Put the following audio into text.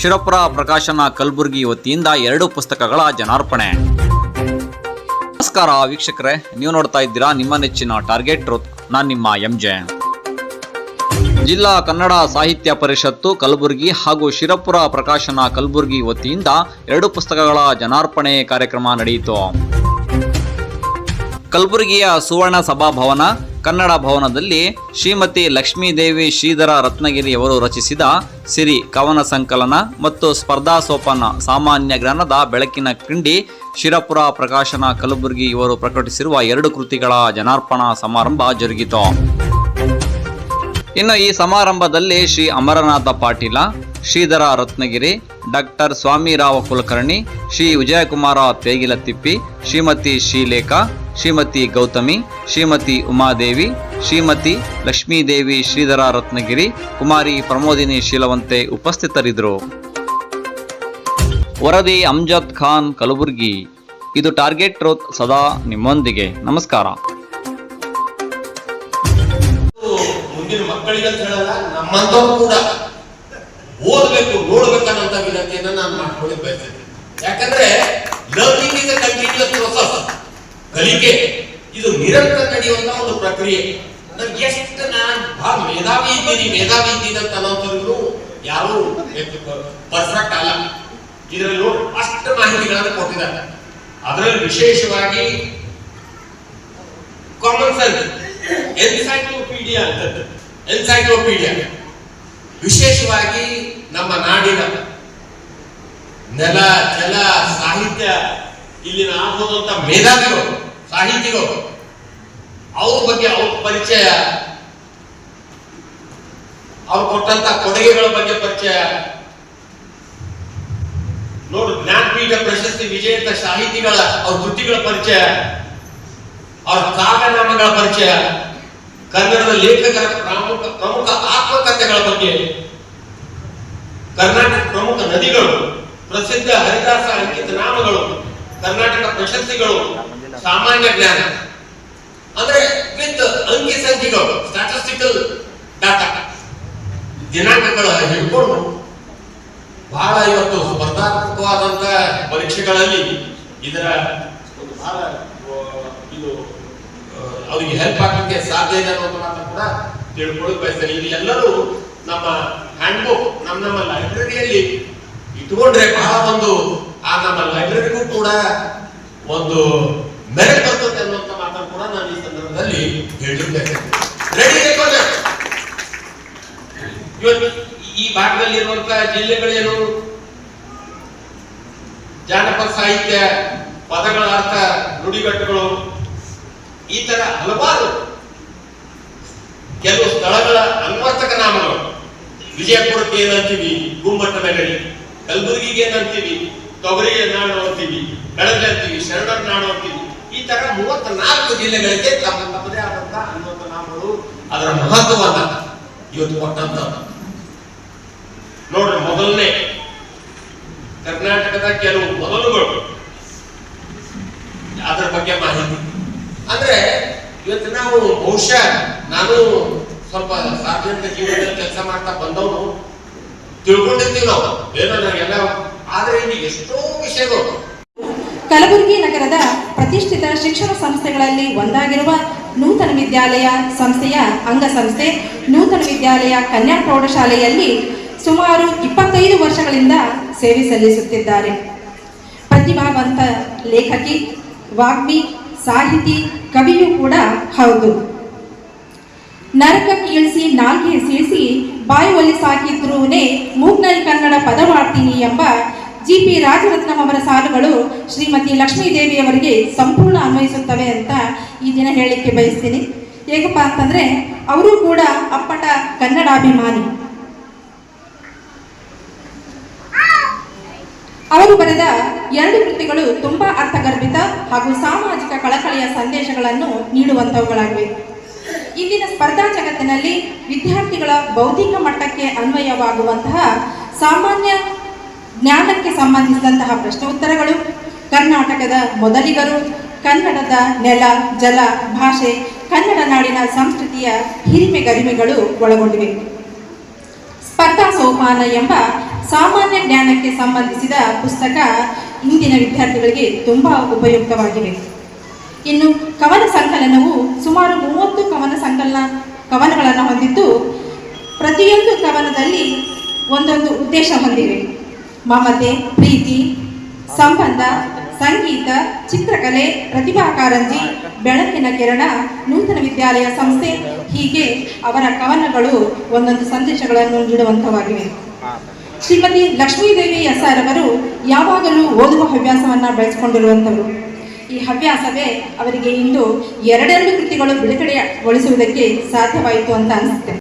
ಶಿರಪುರ ಪ್ರಕಾಶನ ಕಲಬುರಗಿ ವತಿಯಿಂದ ಎರಡು ಪುಸ್ತಕಗಳ ಜನಾರ್ಪಣೆ. ನಮಸ್ಕಾರ ವೀಕ್ಷಕರೇ, ನೀವು ನೋಡ್ತಾ ಇದ್ದೀರಾ ನಿಮ್ಮ ನೆಚ್ಚಿನ ಟಾರ್ಗೆಟ್ ಟ್ರೂತ್. ನಾನು ನಿಮ್ಮ ಎಂ ಜೆ ಜಿಲ್ಲಾ ಕನ್ನಡ ಸಾಹಿತ್ಯ ಪರಿಷತ್ತು ಕಲಬುರಗಿ ಹಾಗೂ ಶಿರಪುರ ಪ್ರಕಾಶನ ಕಲಬುರಗಿ ವತಿಯಿಂದ ಎರಡು ಪುಸ್ತಕಗಳ ಜನಾರ್ಪಣೆ ಕಾರ್ಯಕ್ರಮ ನಡೆಯಿತು. ಕಲಬುರಗಿಯ ಸುವರ್ಣ ಸಭಾಭವನ ಕನ್ನಡ ಭವನದಲ್ಲಿ ಶ್ರೀಮತಿ ಲಕ್ಷ್ಮೀದೇವಿ ಶ್ರೀಧರ ರತ್ನಗಿರಿಯವರು ರಚಿಸಿದ ಸಿರಿ ಕವನ ಸಂಕಲನ ಮತ್ತು ಸ್ಪರ್ಧಾ ಸೋಪಾನ ಸಾಮಾನ್ಯ ಜ್ಞಾನದ ಬೆಳಕಿನ ಕಿಂಡಿ ಶಿರಪುರ ಪ್ರಕಾಶನ ಕಲಬುರಗಿ ಇವರು ಪ್ರಕಟಿಸಿರುವ ಎರಡು ಕೃತಿಗಳ ಜನಾರ್ಪಣಾ ಸಮಾರಂಭ ಜರುಗಿತು. ಇನ್ನು ಈ ಸಮಾರಂಭದಲ್ಲಿ ಶ್ರೀ ಅಮರನಾಥ ಪಾಟೀಲ ಶ್ರೀಧರ ರತ್ನಗಿರಿ, ಡಾಕ್ಟರ್ ಸ್ವಾಮಿರಾವ ಕುಲಕರ್ಣಿ, ಶ್ರೀ ವಿಜಯಕುಮಾರ ತೇಗಿಲತಿಪ್ಪಿ ಶ್ರೀಮತಿ ಶ್ರೀಲೇಖಾ, ಶ್ರೀಮತಿ ಗೌತಮಿ, ಶ್ರೀಮತಿ ಉಮಾದೇವಿ, ಶ್ರೀಮತಿ ಲಕ್ಷ್ಮೀದೇವಿ ಶ್ರೀಧರ ರತ್ನಗಿರಿ, ಕುಮಾರಿ ಪ್ರಮೋದಿನಿ ಶೀಲವಂತೆ ಉಪಸ್ಥಿತರಿದ್ದರು. ವರದಿ ಅಮ್ಜದ್ ಖಾನ್ ಕಲಬುರ್ಗಿ. ಇದು ಟಾರ್ಗೆಟ್ ರೋತ್ ಸದಾ ನಿಮ್ಮೊಂದಿಗೆ. ನಮಸ್ಕಾರ. ಮುಂದಿನ ಮಕ್ಕಳಿಗೆ ಹೇಳಲ್ಲ ನಮ್ಮಂತೂ ಕೂಡ. ಓದ್ಬೇಕು ನೋಡ್ಬೇಕನ್ನುವಂತ ವಿನಂತಿಯನ್ನ ನಾನು ಮಾಡ್ಕೊಳ್ಳಿ ಬಯಸ್ತೇನೆ ಯಾಕಂದ್ರೆ ಲರ್ನಿಂಗ್ ಇಸ್ ಕಂಟಿನ್ಯೂಸ್ ಪ್ರೊಸೆಸ್ ಕಲಿಕೆ, ಇದು ನಿರಂತರ ನಡೆಯುವಂತ ಒಂದು ಪ್ರಕ್ರಿಯೆ. ನನ್ಗೆ ಎಷ್ಟು ನಾನು ಬಹಳ ಮೇಧಾವಿ ಇದ್ದೀನಿ ಮೇಧಾವಿ ಇದ್ದೀನಿ ಅಂತ ಅನ್ನೋಂಥವ್ರು ಯಾರು ಪರ್ಫೆಕ್ಟ್ ಅಲ್ಲ. ಇದರಲ್ಲಿ ಅಷ್ಟು ಮಾಹಿತಿಗಳನ್ನು ಕೊಟ್ಟಿದ್ದಾರೆ. ಅದರಲ್ಲಿ ವಿಶೇಷವಾಗಿ ಕಾಮನ್ ಸೆನ್ಸ್ ಎನ್ಸೈಕ್ಲೋಪೀಡಿಯಾ ಅಂತದ್ದು ಎನ್ಸೈಕ್ಲೋಪೀಡಿಯಾ ವಿಶೇಷವಾಗಿ ನಮ್ಮ ನಾಡಿನ ನೆಲ, ಜಲ, ಸಾಹಿತ್ಯ, ಇಲ್ಲಿನ ಆಗೋದಂತ ಮೇಧಾವಿಗಳು, ಸಾಹಿತಿಗಳು, ಅವ್ರ ಬಗ್ಗೆ ಅವ್ರ ಪರಿಚಯ, ಅವ್ರು ಕೊಟ್ಟಂತ ಕೊಡುಗೆಗಳ ಬಗ್ಗೆ ಪರಿಚಯ. ನೋಡು, ಜ್ಞಾನಪೀಠ ಪ್ರಶಸ್ತಿ ವಿಜೇತ ಸಾಹಿತಿಗಳ ಅವ್ರ ಕೃತಿಗಳ ಪರಿಚಯ, ಅವ್ರ ಕಾವ್ಯನಾಮಗಳ ಪರಿಚಯ, ಕನ್ನಡದ ಲೇಖಕರ ಪ್ರಮುಖ ಪ್ರಮುಖ ಆತ್ಮಕಥೆಗಳ ಬಗ್ಗೆ ಕರ್ನಾಟಕ ಪ್ರಮುಖ ನದಿಗಳು, ಪ್ರಸಿದ್ಧ ಹರಿದಾಸ ಅಂಕಿತ ನಾಮಗಳು, ಕರ್ನಾಟಕ ಪ್ರಶಸ್ತಿಗಳು, ಸಾಮಾನ್ಯ ಜ್ಞಾನ. ಅಂದ್ರೆ ವಿತ್ ಅಂಕಿ ಸಂಖ್ಯೆಗಳು ಸ್ಟಾಟಿಸ್ಟಿಕಲ್ ಡಾಟಾ ದಿನಾಂಕಗಳ ಹಿಡ್ಕೊಂಡು, ಬಹಳ ಇವತ್ತು ಸ್ಪರ್ಧಾತ್ಮಕವಾದಂತ ಪರೀಕ್ಷೆಗಳಲ್ಲಿ ಇದರ ಒಂದು ಬಹಳ ಇದು ಅವರಿಗೆ ಹೆಲ್ಪ್ ಆಗಲಿಕ್ಕೆ ಸಾಧ್ಯ ಇದೆ ಅನ್ನೋದು ಮಾತ್ರ ಕೂಡ ತಿಳ್ಕೊಳ್ಳೋಕೆ ಬಯಸ್ತಾರೆ ಇದು ಎಲ್ಲರೂ ನಮ್ಮ ಹ್ಯಾಂಡ್ ಬುಕ್ ನಮ್ಮ ಲೈಬ್ರರಿಯಲ್ಲಿ ಇಟ್ಕೊಂಡ್ರೆ ಬಹಳ ಒಂದು ಆ ನಮ್ಮ ಲೈಬ್ರರಿಗೂ ಕೂಡ ಒಂದು ಮೆರೆ ಬರ್ತದೆ ಅನ್ನುವಂತ ಮಾತನ್ನು ಕೂಡ ನಾನು ಈ ಸಂದರ್ಭದಲ್ಲಿ ಹೇಳಿದ್ದೇನೆ ರೆಡಿ ಭಾಗದಲ್ಲಿ ಈ ಭಾಗದಲ್ಲಿರುವಂತಹ ಜಿಲ್ಲೆಗಳೇನು? ಜಾನಪದ ಸಾಹಿತ್ಯ, ಪದಗಳ ಅರ್ಥ, ನುಡಿಗಟ್ಟುಗಳು, ಈ ತರ ಹಲವಾರು ಕೆಲವು ಸ್ಥಳಗಳ ಅನ್ವರ್ತಕ ನಾಮಗಳು. ವಿಜಯಪುರಕ್ಕೆ ಏನಂತೀವಿ? ಗುಮ್ಮಟ ನಗರಿ ಕಲಬುರಗಿಗೆ ಏನಂತೀವಿ? ತೊಗರಿಗೆ ನಾಡು ಅಂತೀವಿ. ಬೆಳಗ್ಗೆ ಅಂತೀವಿ, ಶರಣರ ನಾಡು ಅಂತೀವಿ. ಈ ತರ ಮೂವತ್ನಾಲ್ಕು ಜಿಲ್ಲೆಗಳಿಗೆ ತಮ್ಮ ತಮ್ಮದೇ ಆದಂತ ಅನ್ವರ್ಥ ನಾಮಗಳು ಅದರ ಮಹತ್ವವನ್ನ ಇವತ್ತು ಕೊಟ್ಟಂತ ನೋಡ್ರಿ, ಮೊದಲನೇ ಕರ್ನಾಟಕದ ಕೆಲವು ಮೊದಲುಗಳು. ಅದರ ಬಗ್ಗೆ ಮಾಹಿತಿ. ಅಂದ್ರೆ ಇವತ್ತು ನಾವು ಬಹುಶಃ ನಾನು ಸ್ವಲ್ಪ ಸಾರ್ವಜನಿಕ ಜೀವನದಲ್ಲಿ ಕೆಲಸ ಮಾಡ್ತಾ ಬಂದವನು. ತಿಳ್ಕೊಂಡಿರ್ತೀವಿ ನಾವು. ಏನೋ ಆದ್ರೆ ಇಲ್ಲಿ ಎಷ್ಟೋ ವಿಷಯಗಳು. ಕಲಬುರಗಿ ನಗರದ ಪ್ರತಿಷ್ಠಿತ ಶಿಕ್ಷಣ ಸಂಸ್ಥೆಗಳಲ್ಲಿ ಒಂದಾಗಿರುವ ನೂತನ ವಿದ್ಯಾಲಯ ಸಂಸ್ಥೆಯ ಅಂಗಸಂಸ್ಥೆ, ನೂತನ ವಿದ್ಯಾಲಯ ಕನ್ಯಾ ಪ್ರೌಢಶಾಲೆಯಲ್ಲಿ ಸುಮಾರು ಇಪ್ಪತ್ತೈದು ವರ್ಷಗಳಿಂದ ಸೇವೆ ಸಲ್ಲಿಸುತ್ತಿದ್ದಾರೆ. ಪ್ರತಿಭಾವಂತ ಲೇಖಕಿ, ವಾಗ್ಮಿ, ಸಾಹಿತಿ, ಕವಿಯೂ ಕೂಡ ಹೌದು. ನರಕಕ್ಕೆ ಇಳಿಸಿ ನಾಲ್ಗೆ ಸೀಳಿಸಿ ಬಾಯಿ ಒಲಿ ಸಾಕಿದ್ರೂನೇ ಮೂಗ್ನಲ್ಲಿ ಕನ್ನಡ ಪದ ಮಾಡ್ತೀನಿ ಎಂಬ ಜಿ ಪಿ ರಾಜರತ್ನಂ ಅವರ ಸಾಲುಗಳು ಶ್ರೀಮತಿ ಲಕ್ಷ್ಮೀದೇವಿಯವರಿಗೆ ಸಂಪೂರ್ಣ ಅನ್ವಯಿಸುತ್ತವೆ ಅಂತ ಈ ದಿನ ಹೇಳಲಿಕ್ಕೆ ಬಯಸ್ತೀನಿ. ಹೇಗಪ್ಪ ಅಂತಂದ್ರೆ, ಅವರು ಕೂಡ ಅಪ್ಪಟ ಕನ್ನಡಾಭಿಮಾನಿ. ಅವರು ಬರೆದ ಎರಡು ಕೃತಿಗಳು ತುಂಬಾ ಅರ್ಥಗರ್ಭಿತ ಹಾಗೂ ಸಾಮಾಜಿಕ ಕಳಕಳಿಯ ಸಂದೇಶಗಳನ್ನು ನೀಡುವಂತವುಗಳಾಗಿವೆ. ಇಂದಿನ ಸ್ಪರ್ಧಾ ಜಗತ್ತಿನಲ್ಲಿ ವಿದ್ಯಾರ್ಥಿಗಳ ಬೌದ್ಧಿಕ ಮಟ್ಟಕ್ಕೆ ಅನ್ವಯವಾಗುವಂತಹ ಸಾಮಾನ್ಯ ಜ್ಞಾನಕ್ಕೆ ಸಂಬಂಧಿಸಿದಂತಹ ಪ್ರಶ್ನೋತ್ತರಗಳು. ಕರ್ನಾಟಕದ ಮೊದಲಿಗರು, ಕನ್ನಡದ ನೆಲ, ಜಲ, ಭಾಷೆ, ಕನ್ನಡ ನಾಡಿನ ಸಂಸ್ಕೃತಿಯ ಹಿರಿಮೆ ಗರಿಮೆಗಳು ಒಳಗೊಂಡಿವೆ. ಸ್ಪರ್ಧಾ ಸೋಪಾನ ಎಂಬ ಸಾಮಾನ್ಯ ಜ್ಞಾನಕ್ಕೆ ಸಂಬಂಧಿಸಿದ ಪುಸ್ತಕ ಇಂದಿನ ವಿದ್ಯಾರ್ಥಿಗಳಿಗೆ ತುಂಬಾ ಉಪಯುಕ್ತವಾಗಿವೆ ಇನ್ನು ಕವನ ಸಂಕಲನವು ಸುಮಾರು ಮೂವತ್ತು ಕವನ ಸಂಕಲನ ಕವನಗಳನ್ನು ಹೊಂದಿದ್ದು, ಪ್ರತಿಯೊಂದು ಕವನದಲ್ಲಿ ಒಂದೊಂದು ಉದ್ದೇಶ ಹೊಂದಿವೆ. ಮಮತೆ, ಪ್ರೀತಿ, ಸಂಬಂಧ, ಸಂಗೀತ, ಚಿತ್ರಕಲೆ, ಪ್ರತಿಭಾ ಕಾರಂಜಿ, ಬೆಳಕಿನ ಕಿರಣ, ನೂತನ ವಿದ್ಯಾಲಯ ಸಂಸ್ಥೆ ಹೀಗೆ ಅವರ ಕವನಗಳು ಒಂದೊಂದು ಸಂದೇಶಗಳನ್ನು ನೀಡುವಂತವಾಗಿವೆ. ಶ್ರೀಮತಿ ಲಕ್ಷ್ಮೀದೇವಿ ಎಸ್ ಆರ್ ಅವರು ಯಾವಾಗಲೂ ಓದುವ ಹವ್ಯಾಸವನ್ನ ಬೆಳೆಸಿಕೊಂಡಿರುವಂಥವರು. ಈ ಹವ್ಯಾಸವೇ ಅವರಿಗೆ ಇಂದು ಎರಡೆರಡು ಕೃತಿಗಳು ಬಿಡುಗಡೆಗೊಳಿಸುವುದಕ್ಕೆ ಸಾಧ್ಯವಾಯಿತು ಅಂತ ಅನಿಸುತ್ತೆ.